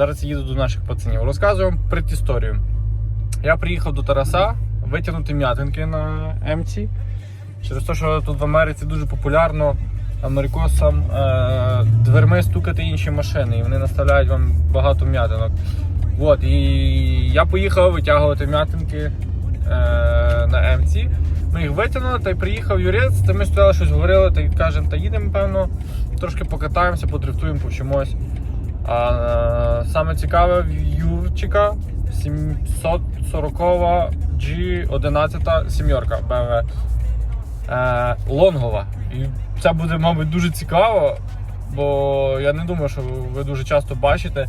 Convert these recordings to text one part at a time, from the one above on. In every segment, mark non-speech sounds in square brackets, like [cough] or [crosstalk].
Зараз я їду до наших пацанів. Розказую вам предісторію. Я приїхав до Тараса витягнути м'ятинки на МЦ. Через те, що тут в Америці дуже популярно америкосам е- дверми стукати інші машини, і вони наставляють вам багато м'ятинок. От, і я поїхав витягувати м'ятинки е- на МЦ. Ми їх витягнули, та й приїхав юрець, та ми стояли щось говорили, та й кажемо, та їдемо, певно, трошки покатаємося, подрифтуємо, повчимось. А е, саме цікаве в Юрчика 740 G11 сімерка BMW. Лонгова. І це буде, мабуть, дуже цікаво, бо я не думаю, що ви дуже часто бачите,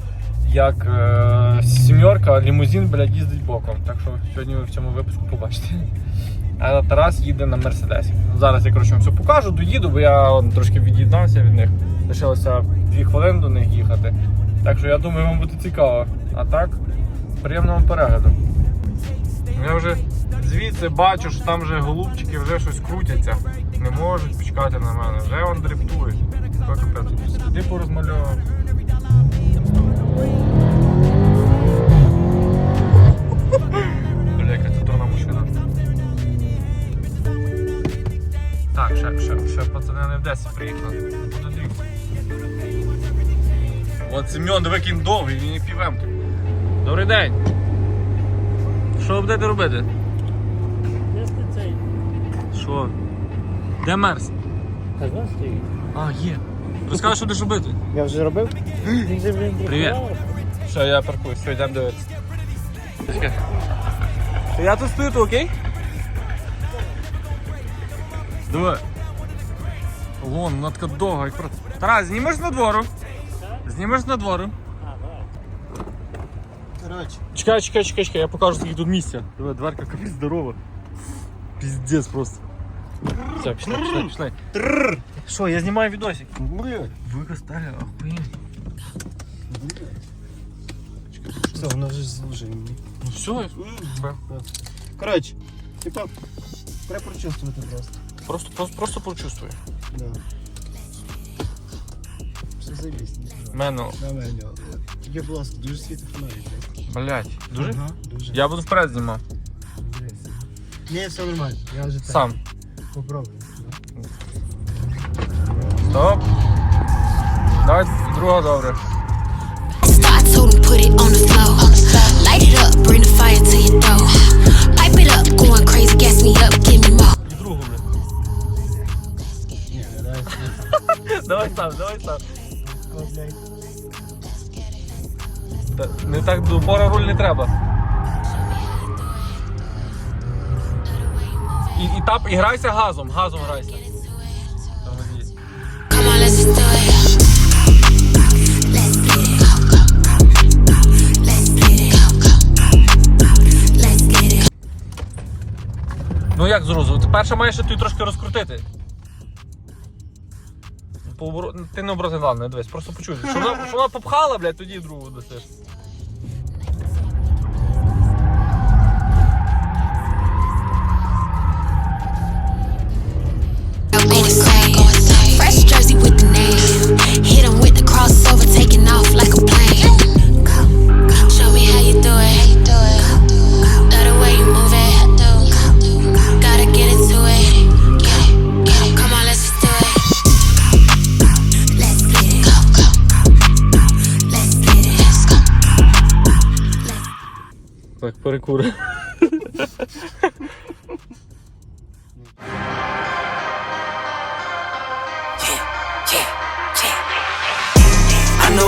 як е, сімерка, лімузин, блядь, їздить боком. Так що сьогодні ви в цьому випуску побачите. А Тарас їде на Мерседесі. Зараз я коротше вам все покажу, доїду, бо я трошки від'єднався від них. Лишилося 2 хвилини до них їхати. Так що я думаю, вам буде цікаво. А так, приємного перегляду. Я вже звідси бачу, що там вже голубчики вже щось крутяться. Не можуть почекати на мене. Вже вон. Що капець? Порозмальовував. Бля, яка це дурна машина. Так, ще, ще, ще пацани не в 10 приїхали. Буде дріфт. От Семен, він довгий, він і півемки. Добрий день. Що ви будете робити? Де цей? Що? Де мерз? Стоїть. А, є. Розкажи, що будеш робити? Я вже робив? Блін, Привіт. Все, я паркуюсь, все, йдемо дивитися. Я тут стою, то окей? Диви. Вон, вона така довга, як просто. Тарас, знімеш на двору? Знімеш на двору? А, давай. Коротше, Чекай, чекай, чекай, чекай, я покажу, скільки тут місця. Диви, дверка капець здорова. Піздець просто. Все, пішли, пішли, пішли. Що, я знімаю відосик. блядь, Ви стали охуєнні. все, воно вже служить мені. Ну все, я... Коротше, типа, треба прочувствувати просто. просто, просто, просто почувствую. Да. Все заєбісь. Мену, На мене. Тільки, будь ласка, дуже світло фонарик. блядь. блять, дуже? Ага, дуже. Я буду вперед знімав. Ні, все нормально. Я вже так. Сам. Попробую. Стоп. Давай друга добре. So I told him put it on the floor. Light it up, bring the fire to your door. Pipe it up, going crazy, gas me up, give me more. І другу, блядь. Ні, давай. [laughs] Давай сам, давай сам. О, блядь. Не так до руль не треба. І, і тап, і грайся газом, газом грайся. Ну як зрозумів? Ти перше маєш ти трошки розкрутити. По оборо- Ти не образи, ладно, дивись, просто почуй. Що вона попхала, блядь, тоді другу досиш.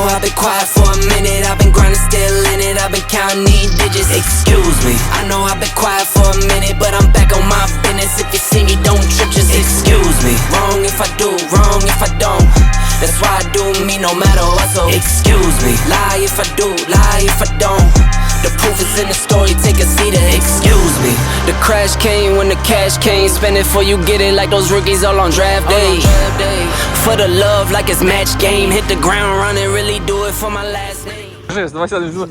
I've been quiet for a minute. I've been grinding, still in it. I've been counting these digits. Excuse me. I know I've been quiet for a minute, but I'm back on my business. If you see me, don't trip, just excuse me. Wrong if I do, wrong if I don't. That's why I do me no matter what. So excuse me. Lie if I do, lie if I don't. The proof is in the story, take a seat and excuse me. The crash came when the cash came. Spend it for you get it like those rookies all on draft day. For the love like it's match game. Hit the ground running, really do it for my last name. Кажи, давай сядемо.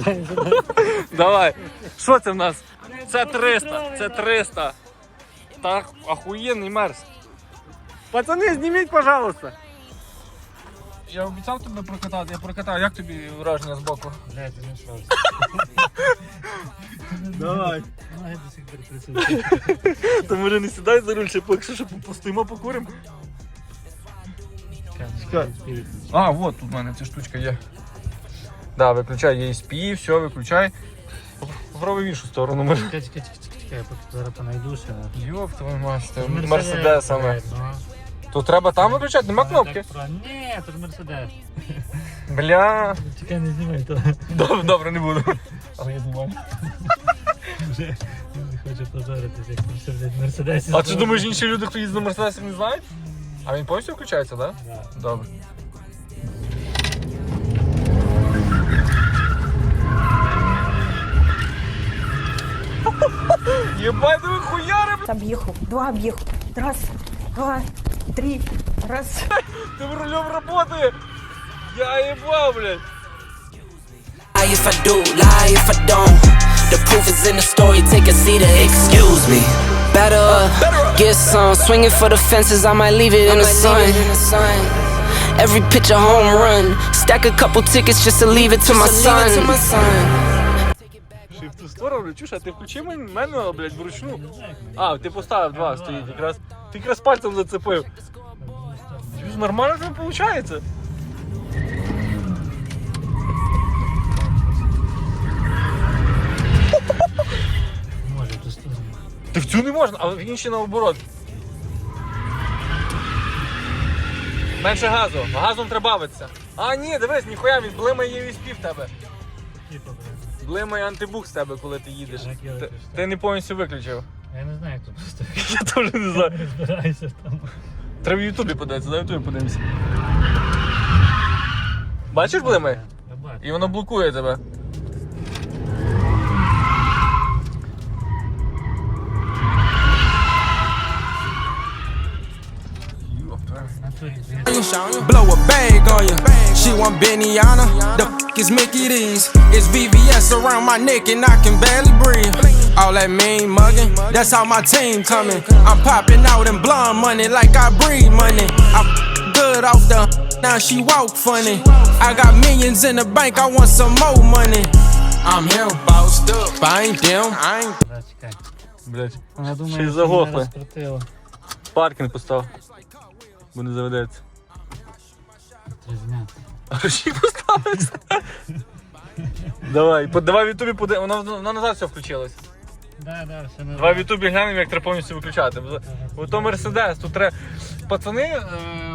[laughs] Давай. Що це в нас? Це 300, це 300. Так, охуєнний мерз. Пацани, зніміть, пожалуйста. Я обіцяв тебе прокатати, я прокатав. Як тобі враження з боку? Блядь, ти не що. [laughs] Давай. Ноги до сих пор працюють. То може не сідай за руль, ще поки що постоїмо покуримо. А, вот тут в мене ця штучка є. Да, виключай ESP, все, виключай. Попробуй в іншу сторону, може. Чекай, чекай, чекай, чекай, я поки зараз понайду ще. Йоп, твою мать, це Мерседес, мерседесами. ну. То треба там виключати, нема кнопки. Про- Ні, це ж Мерседес. Бля. Чекай, не знімай то. Добре, добре, не буду. Але я знімаю. Вже не хочу позоритися, як там все, блядь, Мерседесі. А ти думаєш, інші люди, хто їздить на мерседесі, не знають? А він повністю включається, так? Да. Да? Добре. Єбать, ви хуяри, Объехал, два объехал. Раз, два, три, раз. ти в рулем работає. Я їбав, блядь. Lie if I do, lie if I don't. The proof is in the story, take a seat. Excuse me. Better up, get some. Swinging for the fences, I might leave it in the sun. Every pitch a home run. Stack a couple tickets just to leave it to my son. Й в ту сторону, чуш, а ти включи мен- мене, блядь, вручну. А, ти поставив два, стоїть якраз. Ти якраз пальцем зацепив. Нормально? Може, ту сторону. Ти в цю не можна, а в інші наоборот. Менше газу, газом треба бавитися. А, ні, дивись, ніхуя, він блимає USB в тебе. Блимає антибух з тебе, коли ти їдеш. Як я Ти, ти не повністю виключив. Я не знаю, тут [laughs] поставити. Я теж не знаю. Розбирайся там. Треба в Ютубі подивитися, на Ютубі подивимося. Бачиш блими? І воно блокує тебе. Blow a bag on you. She want Bennyana. The f is Mickey D's. It's VVS around my neck and I can barely breathe. All that mean mugging, that's how my team coming. I'm popping out in blonde money like I breed money. I f- good off the now she walk funny. I got millions in the bank, I want some more money. I'm him, bossed up. I ain't them. I ain't. Зараз чекай. Блять. Вона думає, Ще й що заглохли. мене розкрутило. Паркінг постав. Бо не заведеться. Зняти. А. Давай, по- давай в Ютубі поди. Воно, воно назад все включилось. Да, да, все не Давай в Ютубі глянемо, як треба повністю виключати. Бо- Бо то Мерседес, тут треба. Пацани е,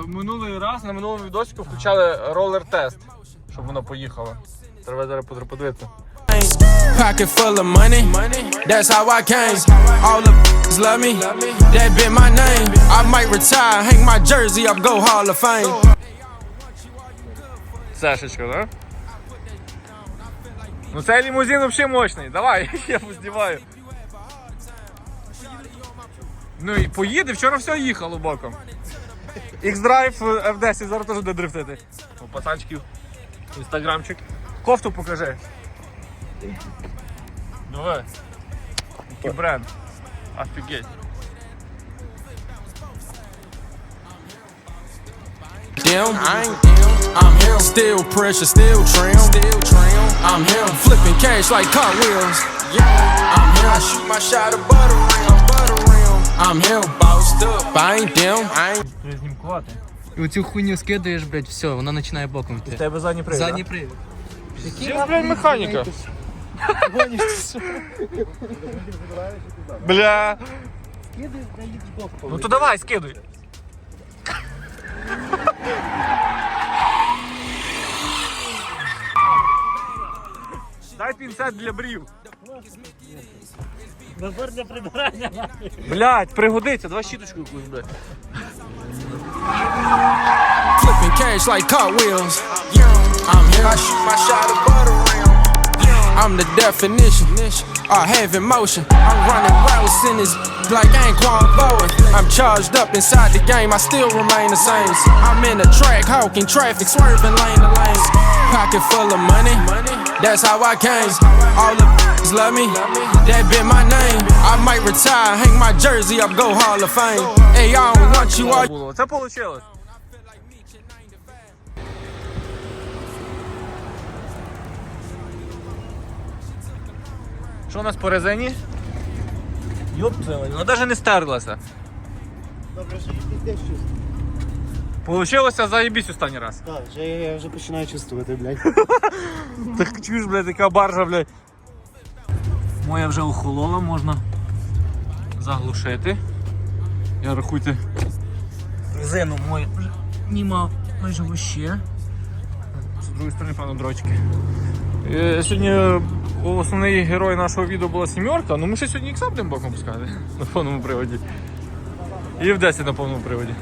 минулий раз на минулому відосику включали ролер-тест, щоб воно поїхало. Треба зараз подр- подивитися. Pocket full of money, that's how I came. All the f***s love me, that been my name. I might retire, hang my jersey up, go Hall of Fame. Сашечка, да? Ну цей лімузин взагалі мощний. Давай, [laughs] я поздіваю. Ну і поїде, вчора все їхало боком. X-Drive F10 зараз теж буде дрифтити. У пацанчиків. Інстаграмчик. Кофту покажи. Давай. Який бренд. Офігеть. Them, I ain't them. I'm him. Still pressure, still trim. Still trim. I'm him. Flipping cash like cartwheels. Yeah, I'm him. I shoot my shot of butter rim, butter rim. I'm him. Bossed up. I ain't them. I ain't. І оцю хуйню скидаєш, блядь, все, вона починає боком йти. тебе задній привід. Задній привід. Це, блядь, механіка. Бля. Ну то давай, скидуй. Дай пінцет для брів. Набор для прибирання. Блять, пригодиться, давай щіточку якусь, блядь. Flipping cash like cartwheels. I'm him. I shoot my shot of butter rim. I'm the definition of having motion. I'm running routes in this like Anquan Bowen. I'm charged up inside the game, I still remain the same. I'm in the track, hawking traffic, swerving lane to lane. Pocket full of money, That's how I came. All the love me. That been my name. I might retire, hang my jersey up, go Hall of Fame. Hey, I don't want you all. було. Це вийшло. Що у нас по резині? Йоп, вона навіть не стерлася. Добре, що десь чувствую. Получилося заєбісь останній раз. Так, вже я вже починаю чувствувати, блядь. [laughs] Так чуєш, блядь, така баржа, блядь. Моя вже охолола, можна заглушити. Я рахуйте. Резину мою вже нема майже вообще. З другої сторони, певно, дрочки. Е, Сьогодні основний герой нашого відео була сімерка, ну ми ще сьогодні ікса будемо боком пускати на повному приводі. І в 10 на повному приводі.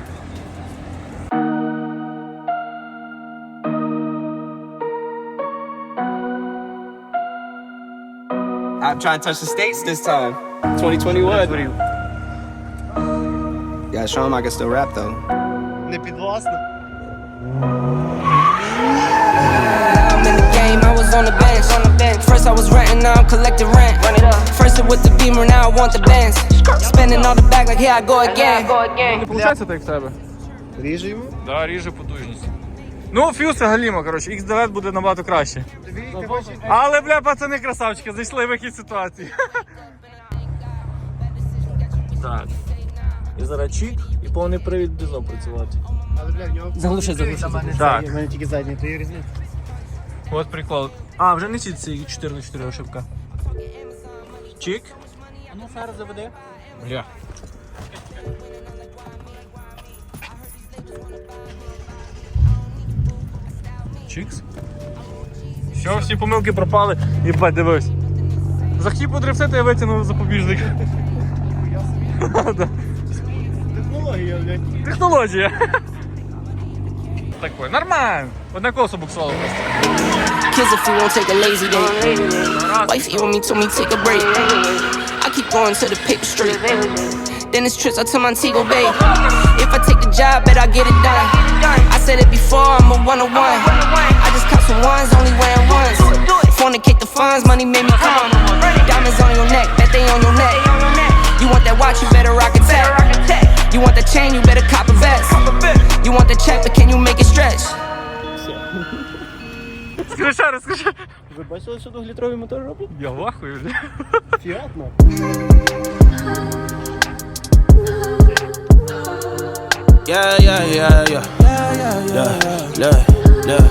I'm trying to touch the states this time. 2021. Yeah, show him I can still rap though. Не підвласно. I'm in the game, I was on the First I was renting, now I'm collecting rent. Run it up. First it with the beamer, now I want the bands. Spending all the back like here I go again. Не виходить так в тебе? Ріже? Да, ріже потужність. Ну, фьюз це галіма, коротше, XDLED буде набагато краще. Але, бля, пацани красавчики, зайшли в вихід ситуації. Так. І зараз чик, і повний привід знов працювати. Але, бля, в нього... Заглуши, заглуши. Так. У мене тільки задній, то є різниця. От прикол. А, вже не ці 4 на 4 ошибка. Чик. Ну, фер заведи. Бля. Чикс. Все, всі помилки пропали. Єбать, дивись. Захотів подрифтити, я витягнув запобіжник. [laughs] Технологія, блядь. Технологія. Такой, нормально. Одне колесо буксувало просто. Kids if you won't take a lazy day. Wife you on me, told me take a break. I keep going to the paper street. Then it's trips out to Montego Bay. If I take the job, bet I get it done. I said it before, I'm a one on one. I just caught some ones, only wearing ones. Fornicate the funds, money made me come. Diamonds on your neck, bet they on your neck. You want that watch, you better rock a tech. You want the chain, you better cop a vest. You want the check, but can you make it stretch? Скажи ще раз, скажи. Ви бачили, що двохлітровий мотор робить? Я вахую, бля. Фіат, ну. Yeah, yeah, yeah, yeah. Yeah, yeah, yeah,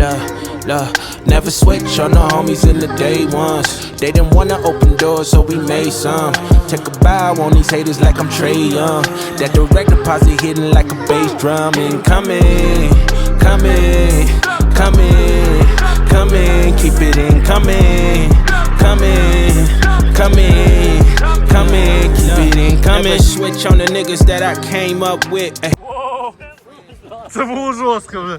yeah, yeah. Never switch on the homies in the day ones. They didn't wanna open doors, so we made some. Take a bow on these haters like I'm Trey Young. That direct deposit hitting like a bass drum. Incoming, coming, coming, coming. Keep it in, coming, coming, coming, coming. Keep it in, coming. Never switch on the niggas that I came up with. Ay. О, Це було жорстко вже.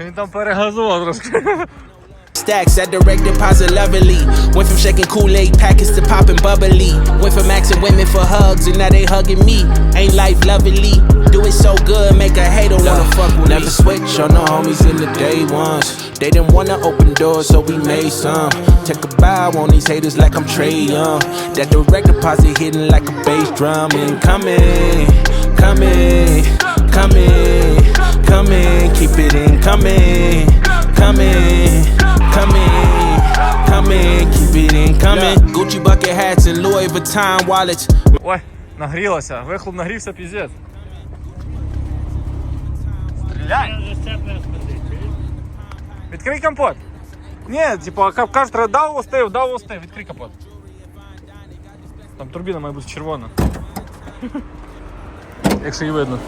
Він там перегазував [laughs] трошки. Stacks at direct deposit lovely. Went from shaking Kool-Aid packets to popping bubbly. Went from asking women for hugs and now they hugging me. Ain't life lovely? Do it so good, make a hater wanna fuck with Never switch on the homies in the day ones. They didn't wanna open doors, so we made some. Take a bow on these haters like I'm Trey Young. That direct deposit hitting like a bass drum. Incoming, coming, coming, Coming. Keep it in, coming, coming, coming, coming. Keep it in, coming. Gucci bucket hats and Louis Vuitton wallets. Ой, нагрілося, вихлоп нагрівся піздець. Стріляй! Відкрий компот. Ні, типу, кажуть, треба дав остив, дав остив, відкрий капот. Там турбіна має бути червона. Якщо її видно.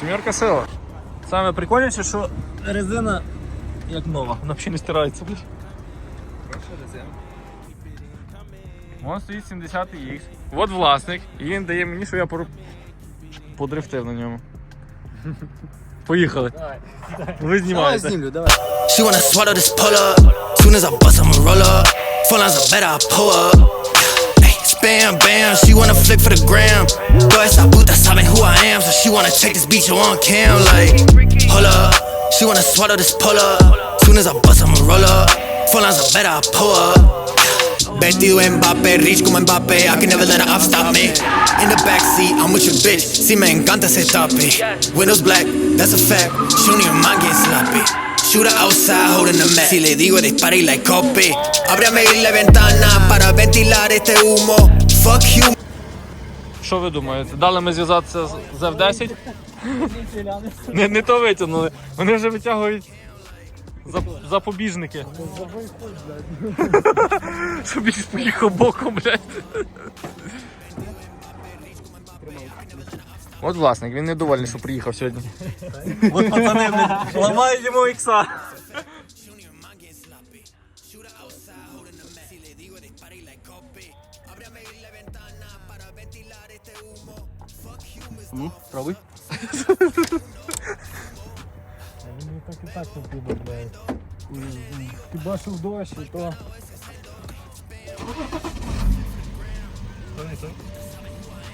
Сімерка сила. Саме прикольніше, що резина як нова, вона взагалі не стирається. блядь. Вон стоїть 70 x От власник, і він дає мені, що я пору... подрифтив на ньому. Поїхали. Ви знімаєте. знімлю, давай. She wanna swallow this pull up. Soon as I bust, I'ma roll up. Full lines of better, I pull up. Ay, Spam, bam, she wanna flick for the gram. Toda esa puta saben who I am, so she wanna check this beach on cam. Like, hold up, she wanna swallow this pull up. Soon as I bust, I'ma roll up. Full lines of better, I pull up. Vestido en Mbappé, rich como Mbappé, I can never let her up stop me. In the backseat, I'm with your bitch, si me encanta ese topic. Windows black, that's a fact. She don't even mind getting sloppy. Shooter outside holding the mat. Si le digo dispara y like copy. Ábrame la ventana para ventilar este humo. Fuck you. Що ви думаєте? Дали ми зв'язатися з F10? Не, не то витягнули. Вони вже витягують зап- запобіжники. [laughs] Щоб поїхав боком, блядь. От власник, він недовольний, що приїхав сьогодні. От пацани, блядь, ламають йому ікса. Ну, пробуй. [laughs] Так і так не піде, блядь. Хіба що в дощі, то...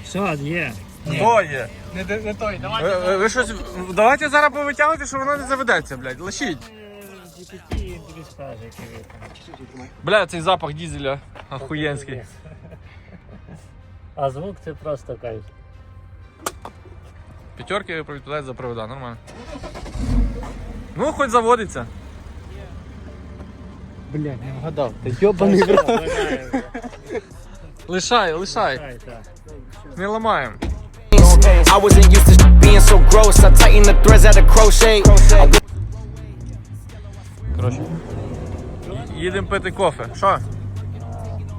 Все, є. Хто є? Не, не, не той, давайте. Ви, ви щось. Давайте зараз повитягуйте, що воно не заведеться, блядь. Лишіть. GPT тобі скаже, який вітер. Бля, цей запах дізеля охуєнський. А звук це просто кайф. П'ятерки відповідають за провода, нормально. Ну, хоч заводиться. Бля, не вгадав. Та йобаний в рот. Лишай, лишай. Не ламаємо. I wasn't used to being so gross. I tighten the threads at a crochet. Коротше. Їдемо пити кофе. Що?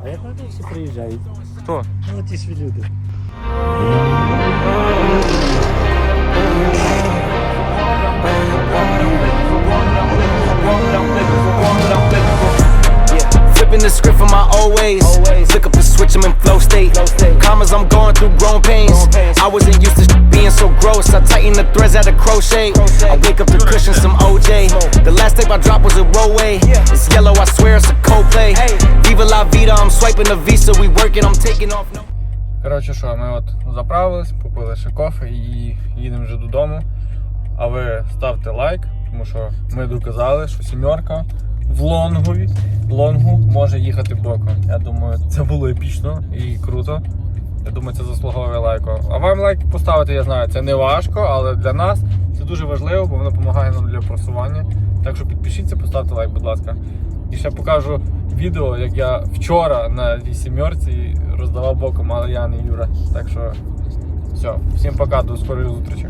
А як вони всі приїжджають? Хто? Ну, ті ж люди. Flipping the script from my old ways. Flick up the switch, I'm in flow state. Commas, I'm going through grown pains. I wasn't used to being so gross. I tighten the threads at a crochet. I wake up to cushion some OJ. The last tape I dropped was a rollway. It's yellow, I swear it's a Coldplay. Viva la vida, I'm swiping the visa. We working, I'm taking off. No. Коротше, що, ми от заправились, попили ще кофе і їдемо вже додому. А ви ставте лайк, тому що ми доказали, що сімерка в лонгові лонгу може їхати боком. Я думаю, це було епічно і круто. Я думаю, це заслуговує лайку. А вам лайк поставити, я знаю, це не важко, але для нас це дуже важливо, бо воно допомагає нам для просування. Так що підпишіться, поставте лайк, будь ласка. І ще покажу відео, як я вчора на тій сімерці роздавав боком, але я не Юра. Так що все, всім пока, до скорої зустрічі.